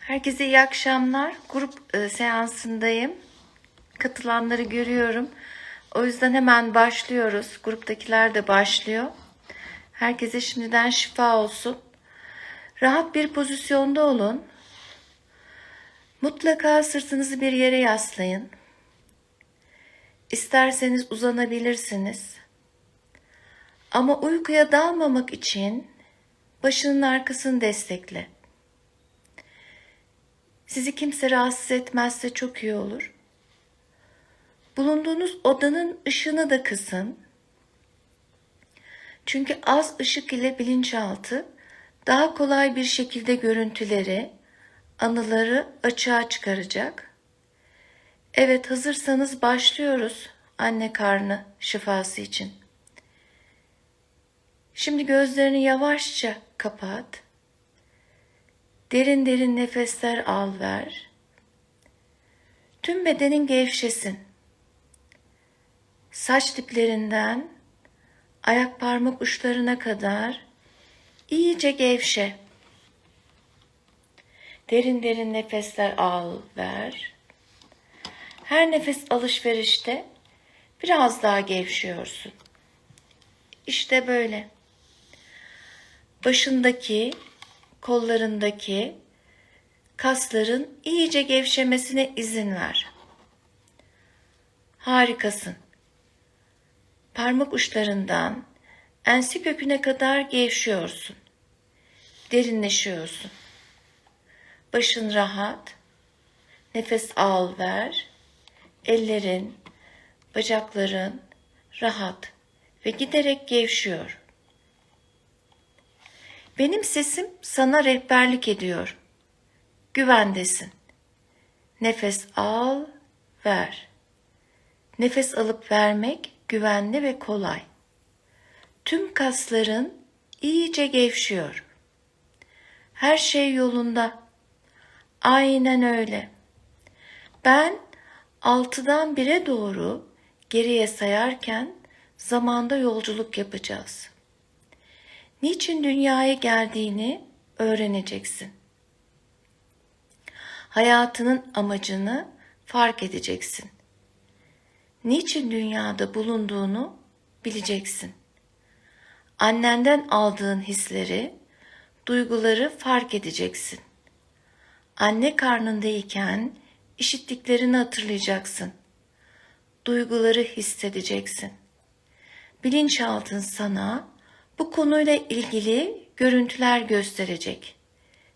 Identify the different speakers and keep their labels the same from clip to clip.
Speaker 1: Herkese iyi akşamlar. Grup e, seansındayım. Katılanları görüyorum. O yüzden hemen başlıyoruz. Gruptakiler de başlıyor. Herkese şimdiden şifa olsun. Rahat bir pozisyonda olun. Mutlaka sırtınızı bir yere yaslayın. İsterseniz uzanabilirsiniz. Ama uykuya dalmamak için başının arkasını destekle. Sizi kimse rahatsız etmezse çok iyi olur. Bulunduğunuz odanın ışığını da kısın. Çünkü az ışık ile bilinçaltı daha kolay bir şekilde görüntüleri, anıları açığa çıkaracak. Evet hazırsanız başlıyoruz anne karnı şifası için. Şimdi gözlerini yavaşça kapat. Derin derin nefesler al ver. Tüm bedenin gevşesin. Saç diplerinden ayak parmak uçlarına kadar iyice gevşe. Derin derin nefesler al ver. Her nefes alışverişte biraz daha gevşiyorsun. İşte böyle. Başındaki kollarındaki kasların iyice gevşemesine izin ver. Harikasın. Parmak uçlarından ensi köküne kadar gevşiyorsun. Derinleşiyorsun. Başın rahat. Nefes al ver. Ellerin, bacakların rahat ve giderek gevşiyor. Benim sesim sana rehberlik ediyor. Güvendesin. Nefes al, ver. Nefes alıp vermek güvenli ve kolay. Tüm kasların iyice gevşiyor. Her şey yolunda. Aynen öyle. Ben altıdan bire doğru geriye sayarken zamanda yolculuk yapacağız niçin dünyaya geldiğini öğreneceksin. Hayatının amacını fark edeceksin. Niçin dünyada bulunduğunu bileceksin. Annenden aldığın hisleri, duyguları fark edeceksin. Anne karnındayken işittiklerini hatırlayacaksın. Duyguları hissedeceksin. Bilinçaltın sana bu konuyla ilgili görüntüler gösterecek.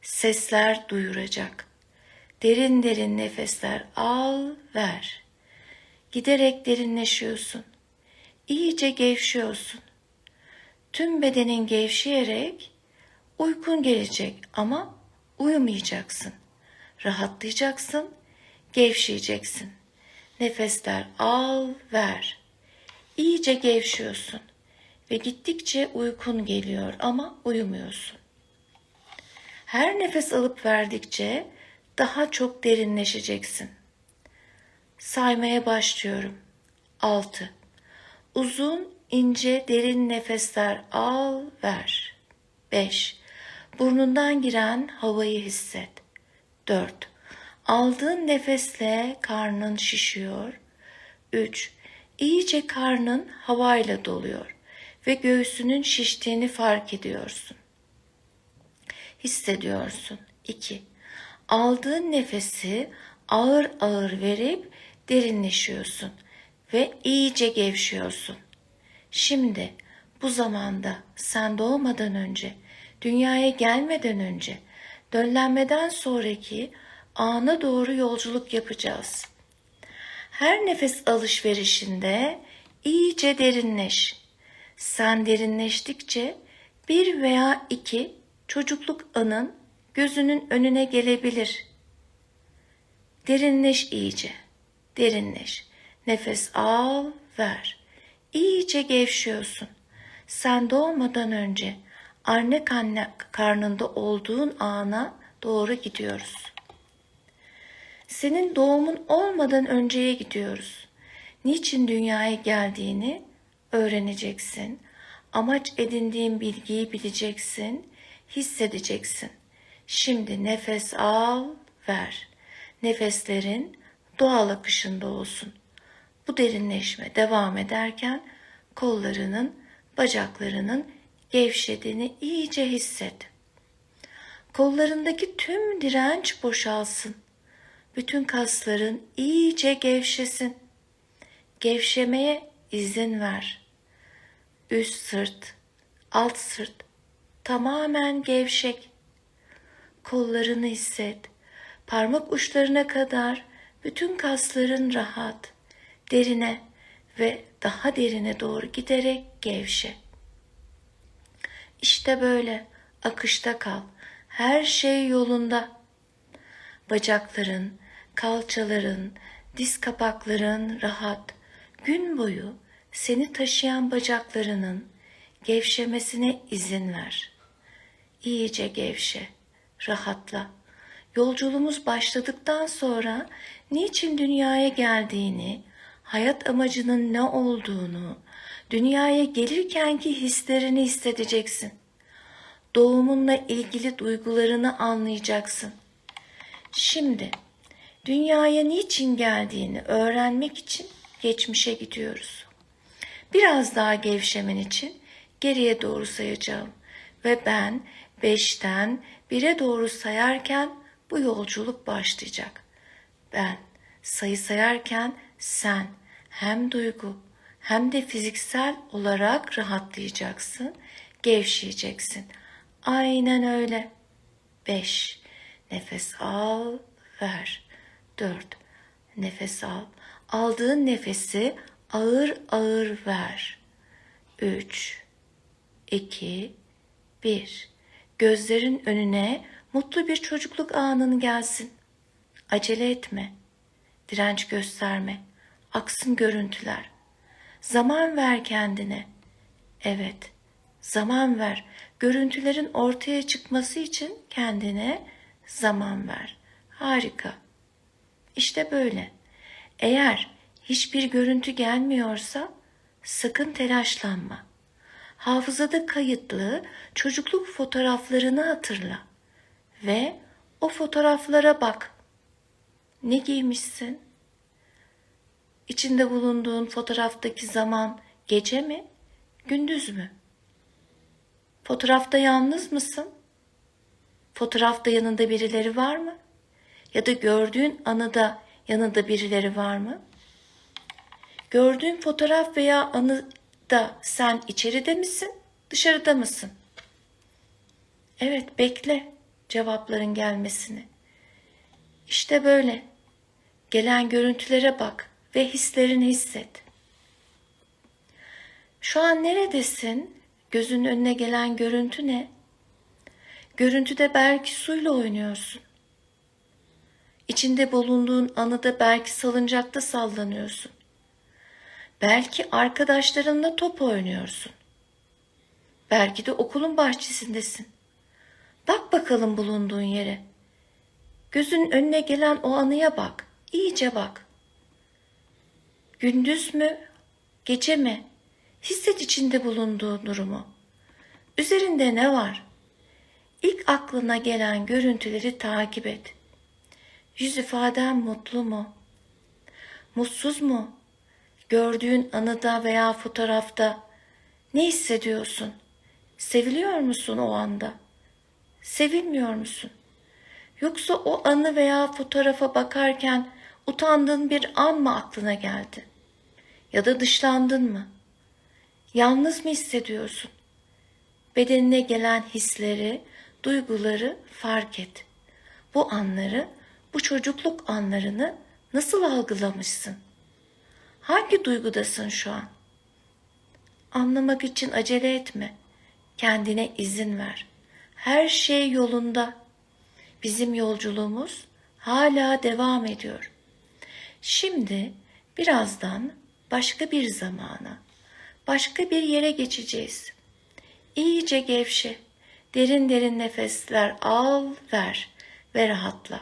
Speaker 1: Sesler duyuracak. Derin derin nefesler al, ver. Giderek derinleşiyorsun. İyice gevşiyorsun. Tüm bedenin gevşeyerek uykun gelecek ama uyumayacaksın. Rahatlayacaksın, gevşeyeceksin. Nefesler al, ver. İyice gevşiyorsun ve gittikçe uykun geliyor ama uyumuyorsun. Her nefes alıp verdikçe daha çok derinleşeceksin. Saymaya başlıyorum. 6. Uzun, ince, derin nefesler al, ver. 5. Burnundan giren havayı hisset. 4. Aldığın nefesle karnın şişiyor. 3. İyice karnın havayla doluyor ve göğsünün şiştiğini fark ediyorsun. Hissediyorsun. 2. Aldığın nefesi ağır ağır verip derinleşiyorsun ve iyice gevşiyorsun. Şimdi bu zamanda sen doğmadan önce, dünyaya gelmeden önce, döllenmeden sonraki ana doğru yolculuk yapacağız. Her nefes alışverişinde iyice derinleş sen derinleştikçe bir veya iki çocukluk anın gözünün önüne gelebilir. Derinleş iyice. Derinleş. Nefes al, ver. İyice gevşiyorsun. Sen doğmadan önce anne karnında olduğun ana doğru gidiyoruz. Senin doğumun olmadan önceye gidiyoruz. Niçin dünyaya geldiğini öğreneceksin. Amaç edindiğin bilgiyi bileceksin, hissedeceksin. Şimdi nefes al, ver. Nefeslerin doğal akışında olsun. Bu derinleşme devam ederken kollarının, bacaklarının gevşediğini iyice hisset. Kollarındaki tüm direnç boşalsın. Bütün kasların iyice gevşesin. Gevşemeye izin ver. Üst sırt, alt sırt tamamen gevşek. Kollarını hisset. Parmak uçlarına kadar bütün kasların rahat, derine ve daha derine doğru giderek gevşe. İşte böyle akışta kal. Her şey yolunda. Bacakların, kalçaların, diz kapakların rahat. Gün boyu seni taşıyan bacaklarının gevşemesine izin ver. İyice gevşe, rahatla. Yolculuğumuz başladıktan sonra niçin dünyaya geldiğini, hayat amacının ne olduğunu, dünyaya gelirkenki hislerini hissedeceksin. Doğumunla ilgili duygularını anlayacaksın. Şimdi dünyaya niçin geldiğini öğrenmek için geçmişe gidiyoruz. Biraz daha gevşemen için geriye doğru sayacağım ve ben beşten bire doğru sayarken bu yolculuk başlayacak. Ben sayı sayarken sen hem duygu hem de fiziksel olarak rahatlayacaksın, gevşeyeceksin. Aynen öyle. 5. Nefes al, ver. 4. Nefes al. Aldığın nefesi ağır ağır ver. 3 2 1 Gözlerin önüne mutlu bir çocukluk anın gelsin. Acele etme. Direnç gösterme. Aksın görüntüler. Zaman ver kendine. Evet, zaman ver. Görüntülerin ortaya çıkması için kendine zaman ver. Harika. İşte böyle. Eğer hiçbir görüntü gelmiyorsa sakın telaşlanma. Hafızada kayıtlı çocukluk fotoğraflarını hatırla ve o fotoğraflara bak. Ne giymişsin? İçinde bulunduğun fotoğraftaki zaman gece mi, gündüz mü? Fotoğrafta yalnız mısın? Fotoğrafta yanında birileri var mı? Ya da gördüğün anıda yanında birileri var mı? Gördüğün fotoğraf veya anıda sen içeride misin, dışarıda mısın? Evet, bekle cevapların gelmesini. İşte böyle. Gelen görüntülere bak ve hislerini hisset. Şu an neredesin? Gözünün önüne gelen görüntü ne? Görüntüde belki suyla oynuyorsun. İçinde bulunduğun anıda belki salıncakta sallanıyorsun. Belki arkadaşlarınla top oynuyorsun. Belki de okulun bahçesindesin. Bak bakalım bulunduğun yere. Gözün önüne gelen o anıya bak. İyice bak. Gündüz mü, gece mi? Hisset içinde bulunduğu durumu. Üzerinde ne var? İlk aklına gelen görüntüleri takip et. Yüz ifaden mutlu mu? Mutsuz mu? Gördüğün anıda veya fotoğrafta ne hissediyorsun? Seviliyor musun o anda? Sevilmiyor musun? Yoksa o anı veya fotoğrafa bakarken utandığın bir an mı aklına geldi? Ya da dışlandın mı? Yalnız mı hissediyorsun? Bedenine gelen hisleri, duyguları fark et. Bu anları, bu çocukluk anlarını nasıl algılamışsın? Hangi duygudasın şu an? Anlamak için acele etme. Kendine izin ver. Her şey yolunda. Bizim yolculuğumuz hala devam ediyor. Şimdi birazdan başka bir zamana, başka bir yere geçeceğiz. İyice gevşe, derin derin nefesler al, ver ve rahatla.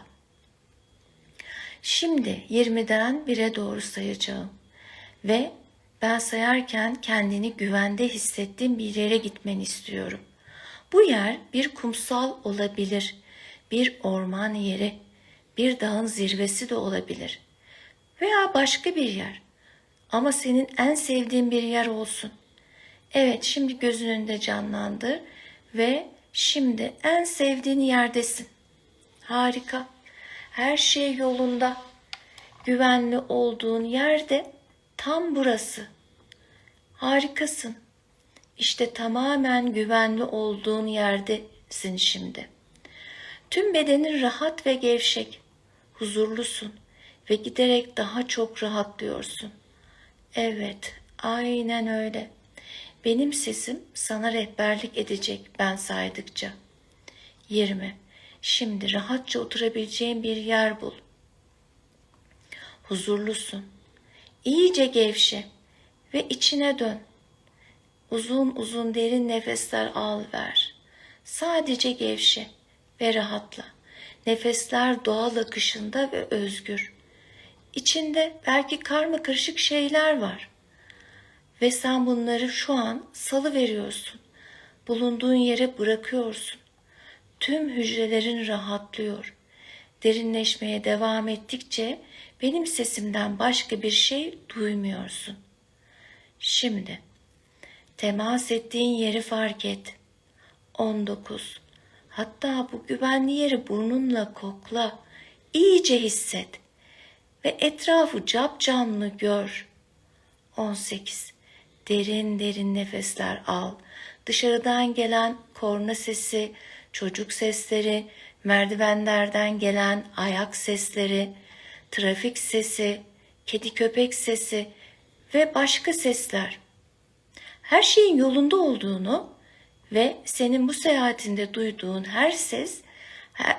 Speaker 1: Şimdi 20'den 1'e doğru sayacağım ve ben sayarken kendini güvende hissettiğin bir yere gitmeni istiyorum. Bu yer bir kumsal olabilir, bir orman yeri, bir dağın zirvesi de olabilir. Veya başka bir yer. Ama senin en sevdiğin bir yer olsun. Evet, şimdi gözün önünde canlandır ve şimdi en sevdiğin yerdesin. Harika. Her şey yolunda. Güvenli olduğun yerde tam burası. Harikasın. İşte tamamen güvenli olduğun yerdesin şimdi. Tüm bedenin rahat ve gevşek. Huzurlusun ve giderek daha çok rahatlıyorsun. Evet, aynen öyle. Benim sesim sana rehberlik edecek ben saydıkça. 20. Şimdi rahatça oturabileceğin bir yer bul. Huzurlusun. İyice gevşe ve içine dön. Uzun uzun derin nefesler al ver. Sadece gevşe ve rahatla. Nefesler doğal akışında ve özgür. İçinde belki karma karışık şeyler var. Ve sen bunları şu an salı veriyorsun. Bulunduğun yere bırakıyorsun. Tüm hücrelerin rahatlıyor. Derinleşmeye devam ettikçe benim sesimden başka bir şey duymuyorsun. Şimdi temas ettiğin yeri fark et. 19. Hatta bu güvenli yeri burnunla kokla. İyice hisset ve etrafı cap canlı gör. 18. Derin derin nefesler al. Dışarıdan gelen korna sesi, çocuk sesleri, merdivenlerden gelen ayak sesleri, trafik sesi, kedi köpek sesi ve başka sesler. Her şeyin yolunda olduğunu ve senin bu seyahatinde duyduğun her ses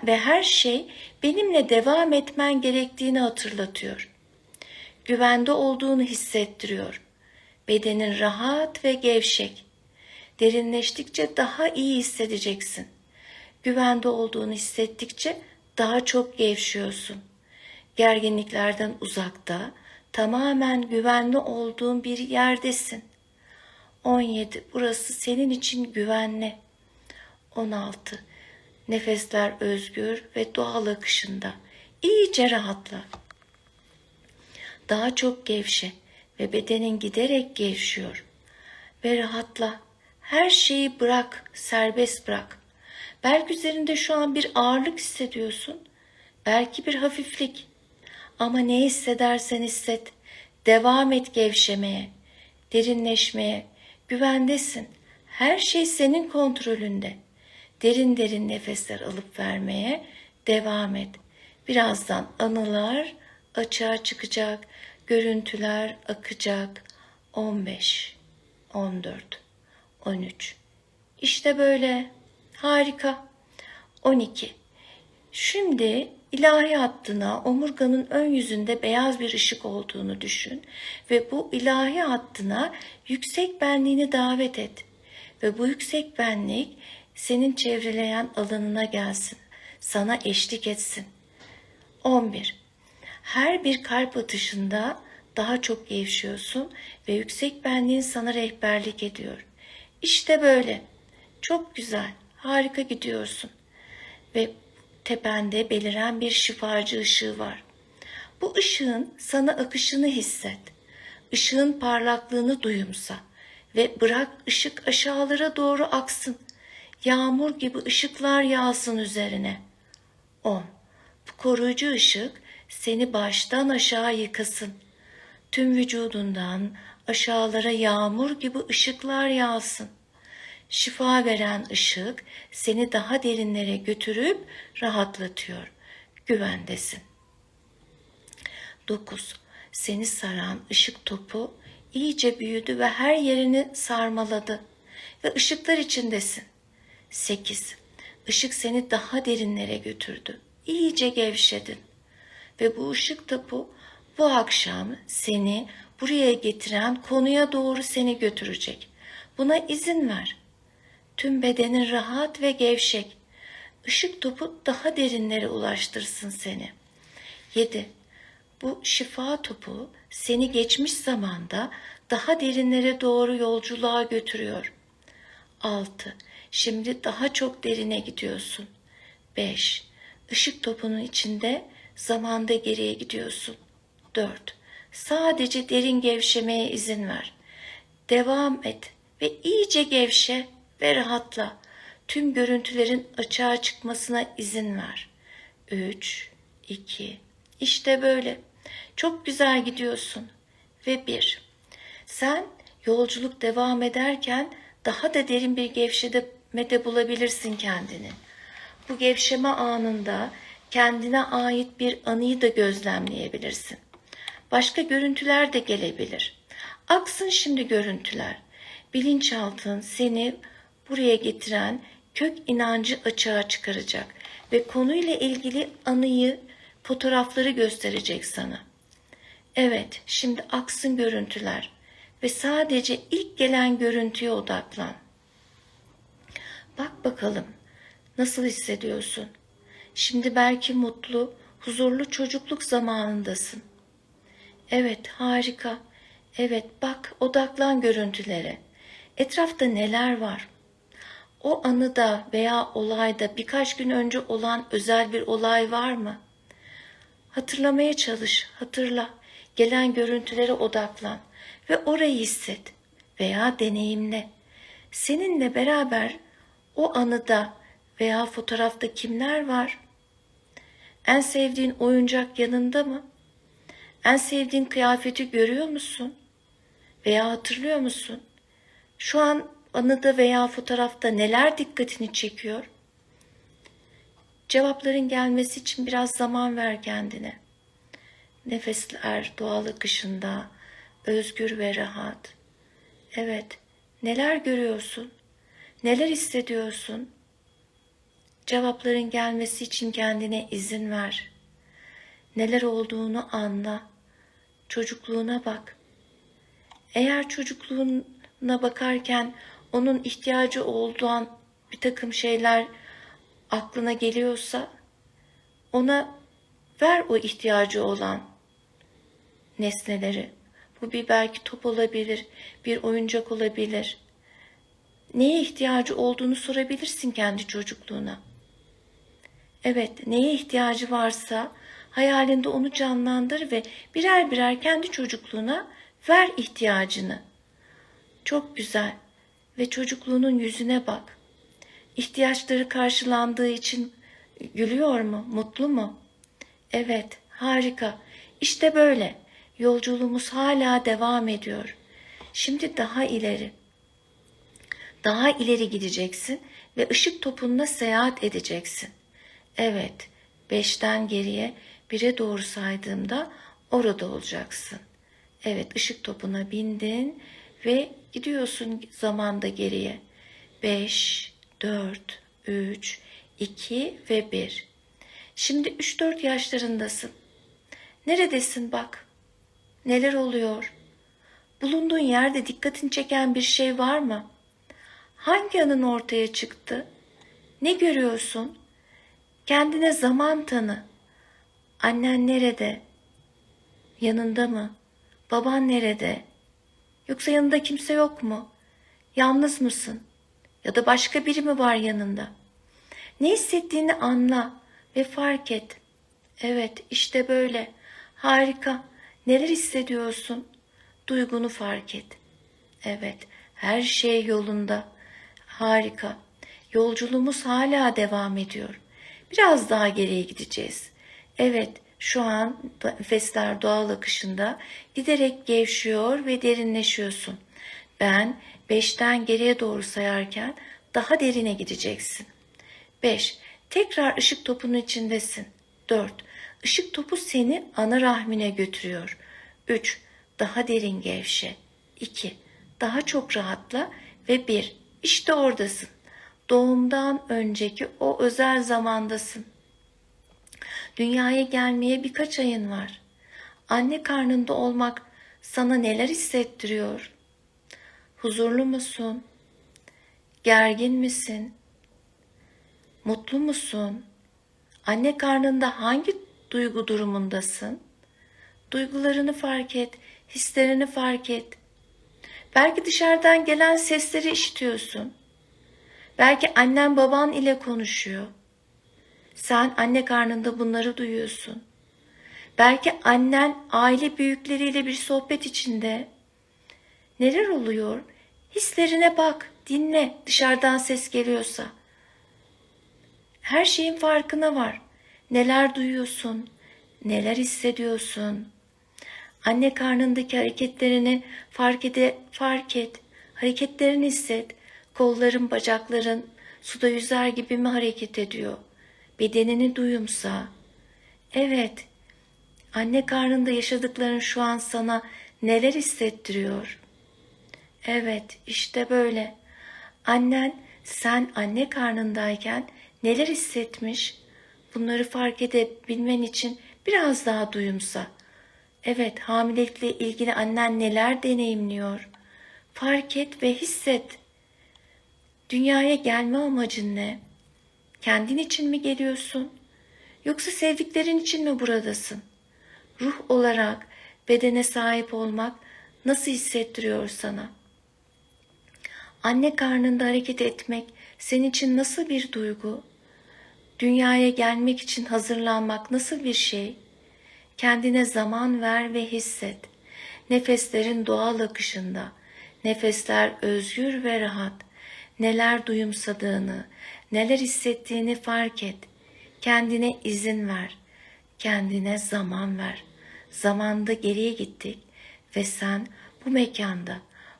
Speaker 1: ve her şey benimle devam etmen gerektiğini hatırlatıyor. Güvende olduğunu hissettiriyor. Bedenin rahat ve gevşek. Derinleştikçe daha iyi hissedeceksin. Güvende olduğunu hissettikçe daha çok gevşiyorsun. Gerginliklerden uzakta, tamamen güvenli olduğun bir yerdesin. 17. Burası senin için güvenli. 16. Nefesler özgür ve doğal akışında. İyice rahatla. Daha çok gevşe ve bedenin giderek gevşiyor. Ve rahatla. Her şeyi bırak, serbest bırak. Belki üzerinde şu an bir ağırlık hissediyorsun. Belki bir hafiflik. Ama ne hissedersen hisset. Devam et gevşemeye, derinleşmeye. Güvendesin. Her şey senin kontrolünde. Derin derin nefesler alıp vermeye devam et. Birazdan anılar açığa çıkacak, görüntüler akacak. 15, 14, 13. İşte böyle. Harika. 12. Şimdi ilahi hattına omurganın ön yüzünde beyaz bir ışık olduğunu düşün ve bu ilahi hattına yüksek benliğini davet et ve bu yüksek benlik senin çevreleyen alanına gelsin, sana eşlik etsin. 11. Her bir kalp atışında daha çok gevşiyorsun ve yüksek benliğin sana rehberlik ediyor. İşte böyle. Çok güzel, harika gidiyorsun. Ve tepende beliren bir şifacı ışığı var. Bu ışığın sana akışını hisset. Işığın parlaklığını duyumsa ve bırak ışık aşağılara doğru aksın. Yağmur gibi ışıklar yağsın üzerine. 10. Bu koruyucu ışık seni baştan aşağı yıkasın. Tüm vücudundan aşağılara yağmur gibi ışıklar yağsın. Şifa veren ışık seni daha derinlere götürüp rahatlatıyor. Güvendesin. 9. Seni saran ışık topu iyice büyüdü ve her yerini sarmaladı ve ışıklar içindesin. 8. Işık seni daha derinlere götürdü. İyice gevşedin. Ve bu ışık topu bu akşam seni buraya getiren konuya doğru seni götürecek. Buna izin ver. Tüm bedenin rahat ve gevşek. Işık topu daha derinlere ulaştırsın seni. 7. Bu şifa topu seni geçmiş zamanda daha derinlere doğru yolculuğa götürüyor. 6. Şimdi daha çok derine gidiyorsun. 5. Işık topunun içinde zamanda geriye gidiyorsun. 4. Sadece derin gevşemeye izin ver. Devam et ve iyice gevşe ve rahatla. Tüm görüntülerin açığa çıkmasına izin ver. 3, 2, işte böyle. Çok güzel gidiyorsun. Ve 1. Sen yolculuk devam ederken daha da derin bir gevşemede bulabilirsin kendini. Bu gevşeme anında kendine ait bir anıyı da gözlemleyebilirsin. Başka görüntüler de gelebilir. Aksın şimdi görüntüler. Bilinçaltın seni buraya getiren kök inancı açığa çıkaracak ve konuyla ilgili anıyı, fotoğrafları gösterecek sana. Evet, şimdi aksın görüntüler ve sadece ilk gelen görüntüye odaklan. Bak bakalım nasıl hissediyorsun? Şimdi belki mutlu, huzurlu çocukluk zamanındasın. Evet, harika. Evet, bak odaklan görüntülere. Etrafta neler var? O anıda veya olayda birkaç gün önce olan özel bir olay var mı? Hatırlamaya çalış, hatırla. Gelen görüntülere odaklan ve orayı hisset veya deneyimle. Seninle beraber o anıda veya fotoğrafta kimler var? En sevdiğin oyuncak yanında mı? En sevdiğin kıyafeti görüyor musun? Veya hatırlıyor musun? Şu an anıda veya fotoğrafta neler dikkatini çekiyor? Cevapların gelmesi için biraz zaman ver kendine. Nefesler doğal akışında, özgür ve rahat. Evet, neler görüyorsun? Neler hissediyorsun? Cevapların gelmesi için kendine izin ver. Neler olduğunu anla. Çocukluğuna bak. Eğer çocukluğuna bakarken onun ihtiyacı olduğu bir takım şeyler aklına geliyorsa ona ver o ihtiyacı olan nesneleri. Bu bir belki top olabilir, bir oyuncak olabilir. Neye ihtiyacı olduğunu sorabilirsin kendi çocukluğuna. Evet, neye ihtiyacı varsa hayalinde onu canlandır ve birer birer kendi çocukluğuna ver ihtiyacını. Çok güzel ve çocukluğunun yüzüne bak. İhtiyaçları karşılandığı için gülüyor mu, mutlu mu? Evet, harika. İşte böyle. Yolculuğumuz hala devam ediyor. Şimdi daha ileri. Daha ileri gideceksin ve ışık topunla seyahat edeceksin. Evet, beşten geriye bire doğru saydığımda orada olacaksın. Evet, ışık topuna bindin ve gidiyorsun zamanda geriye. Beş, dört, üç, iki ve bir. Şimdi üç dört yaşlarındasın. Neredesin bak. Neler oluyor? Bulunduğun yerde dikkatini çeken bir şey var mı? Hangi anın ortaya çıktı? Ne görüyorsun? Kendine zaman tanı. Annen nerede? Yanında mı? Baban nerede? Yoksa yanında kimse yok mu? Yalnız mısın? Ya da başka biri mi var yanında? Ne hissettiğini anla ve fark et. Evet, işte böyle. Harika. Neler hissediyorsun? Duygunu fark et. Evet, her şey yolunda. Harika. Yolculuğumuz hala devam ediyor. Biraz daha geriye gideceğiz. Evet, şu an nefesler doğal akışında giderek gevşiyor ve derinleşiyorsun. Ben beşten geriye doğru sayarken daha derine gideceksin. 5. Tekrar ışık topunun içindesin. 4. Işık topu seni ana rahmine götürüyor. 3. Daha derin gevşe. 2. Daha çok rahatla ve 1. İşte oradasın. Doğumdan önceki o özel zamandasın. Dünyaya gelmeye birkaç ayın var. Anne karnında olmak sana neler hissettiriyor? Huzurlu musun? Gergin misin? Mutlu musun? Anne karnında hangi duygu durumundasın? Duygularını fark et, hislerini fark et. Belki dışarıdan gelen sesleri işitiyorsun. Belki annen baban ile konuşuyor. Sen anne karnında bunları duyuyorsun. Belki annen aile büyükleriyle bir sohbet içinde. Neler oluyor? Hislerine bak, dinle dışarıdan ses geliyorsa. Her şeyin farkına var. Neler duyuyorsun? Neler hissediyorsun? Anne karnındaki hareketlerini fark ede, fark et. Hareketlerini hisset. Kolların, bacakların suda yüzer gibi mi hareket ediyor? Bedenini duyumsa. Evet. Anne karnında yaşadıkların şu an sana neler hissettiriyor? Evet, işte böyle. Annen sen anne karnındayken neler hissetmiş? Bunları fark edebilmen için biraz daha duyumsa. Evet, hamilelikle ilgili annen neler deneyimliyor? Fark et ve hisset. Dünyaya gelme amacın ne? Kendin için mi geliyorsun? Yoksa sevdiklerin için mi buradasın? Ruh olarak bedene sahip olmak nasıl hissettiriyor sana? Anne karnında hareket etmek senin için nasıl bir duygu? Dünyaya gelmek için hazırlanmak nasıl bir şey? Kendine zaman ver ve hisset. Nefeslerin doğal akışında, nefesler özgür ve rahat. Neler duyumsadığını, neler hissettiğini fark et. Kendine izin ver. Kendine zaman ver. Zamanda geriye gittik ve sen bu mekanda,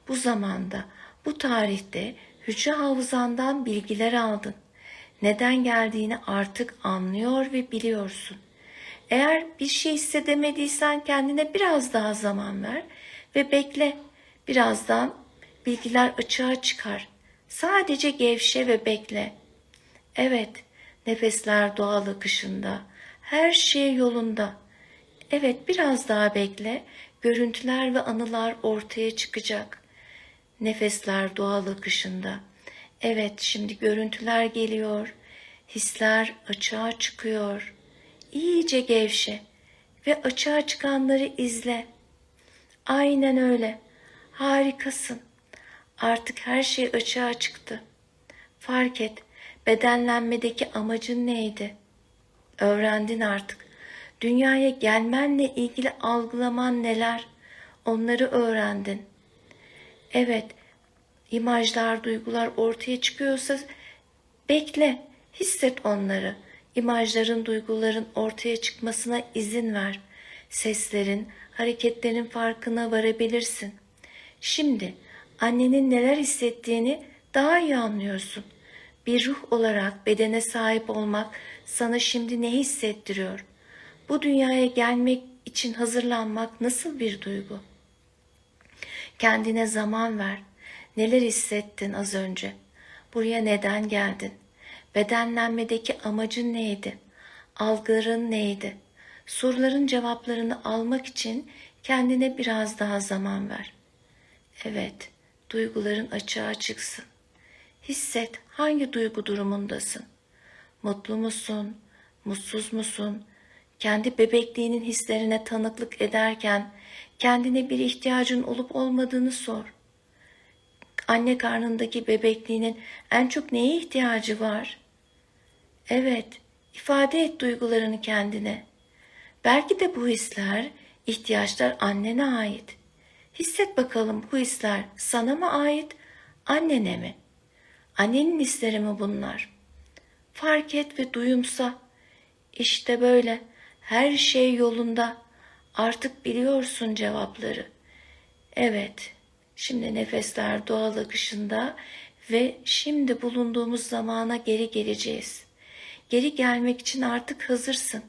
Speaker 1: bu zamanda, bu tarihte hücre hafızandan bilgiler aldın. Neden geldiğini artık anlıyor ve biliyorsun. Eğer bir şey hissedemediysen kendine biraz daha zaman ver ve bekle. Birazdan bilgiler açığa çıkar. Sadece gevşe ve bekle. Evet, nefesler doğal akışında. Her şey yolunda. Evet, biraz daha bekle. Görüntüler ve anılar ortaya çıkacak. Nefesler doğal akışında. Evet, şimdi görüntüler geliyor. Hisler açığa çıkıyor. İyice gevşe ve açığa çıkanları izle. Aynen öyle. Harikasın. Artık her şey açığa çıktı. Fark et, bedenlenmedeki amacın neydi? Öğrendin artık. Dünyaya gelmenle ilgili algılaman neler? Onları öğrendin. Evet, imajlar, duygular ortaya çıkıyorsa bekle, hisset onları. İmajların, duyguların ortaya çıkmasına izin ver. Seslerin, hareketlerin farkına varabilirsin. Şimdi annenin neler hissettiğini daha iyi anlıyorsun. Bir ruh olarak bedene sahip olmak sana şimdi ne hissettiriyor? Bu dünyaya gelmek için hazırlanmak nasıl bir duygu? Kendine zaman ver. Neler hissettin az önce? Buraya neden geldin? Bedenlenmedeki amacın neydi? Algıların neydi? Soruların cevaplarını almak için kendine biraz daha zaman ver. Evet, duyguların açığa çıksın. Hisset hangi duygu durumundasın? Mutlu musun? Mutsuz musun? Kendi bebekliğinin hislerine tanıklık ederken kendine bir ihtiyacın olup olmadığını sor. Anne karnındaki bebekliğinin en çok neye ihtiyacı var? Evet, ifade et duygularını kendine. Belki de bu hisler, ihtiyaçlar annene ait. Hisset bakalım bu hisler sana mı ait, annene mi? Annenin hisleri mi bunlar? Fark et ve duyumsa. İşte böyle her şey yolunda. Artık biliyorsun cevapları. Evet, şimdi nefesler doğal akışında ve şimdi bulunduğumuz zamana geri geleceğiz. Geri gelmek için artık hazırsın.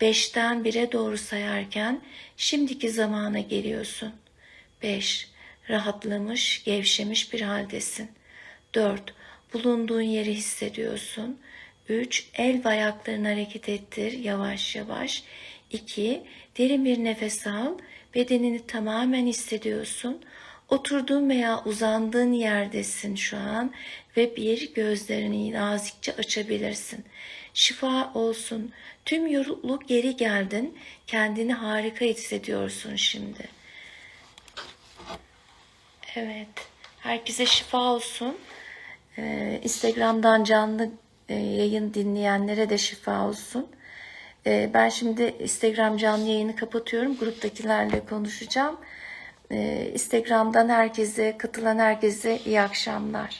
Speaker 1: Beşten bire doğru sayarken şimdiki zamana geliyorsun. Beş, rahatlamış, gevşemiş bir haldesin. Dört, bulunduğun yeri hissediyorsun. Üç, el ve ayaklarını hareket ettir yavaş yavaş. İki, derin bir nefes al. Bedenini tamamen hissediyorsun. Oturduğun veya uzandığın yerdesin şu an ve bir gözlerini nazikçe açabilirsin. Şifa olsun. Tüm yorulup geri geldin. Kendini harika hissediyorsun şimdi. Evet. Herkese şifa olsun. Ee, Instagram'dan canlı e, yayın dinleyenlere de şifa olsun. E, ben şimdi Instagram canlı yayını kapatıyorum. Gruptakilerle konuşacağım. E, Instagram'dan herkese, katılan herkese iyi akşamlar.